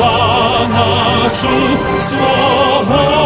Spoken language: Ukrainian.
за нашу свободу.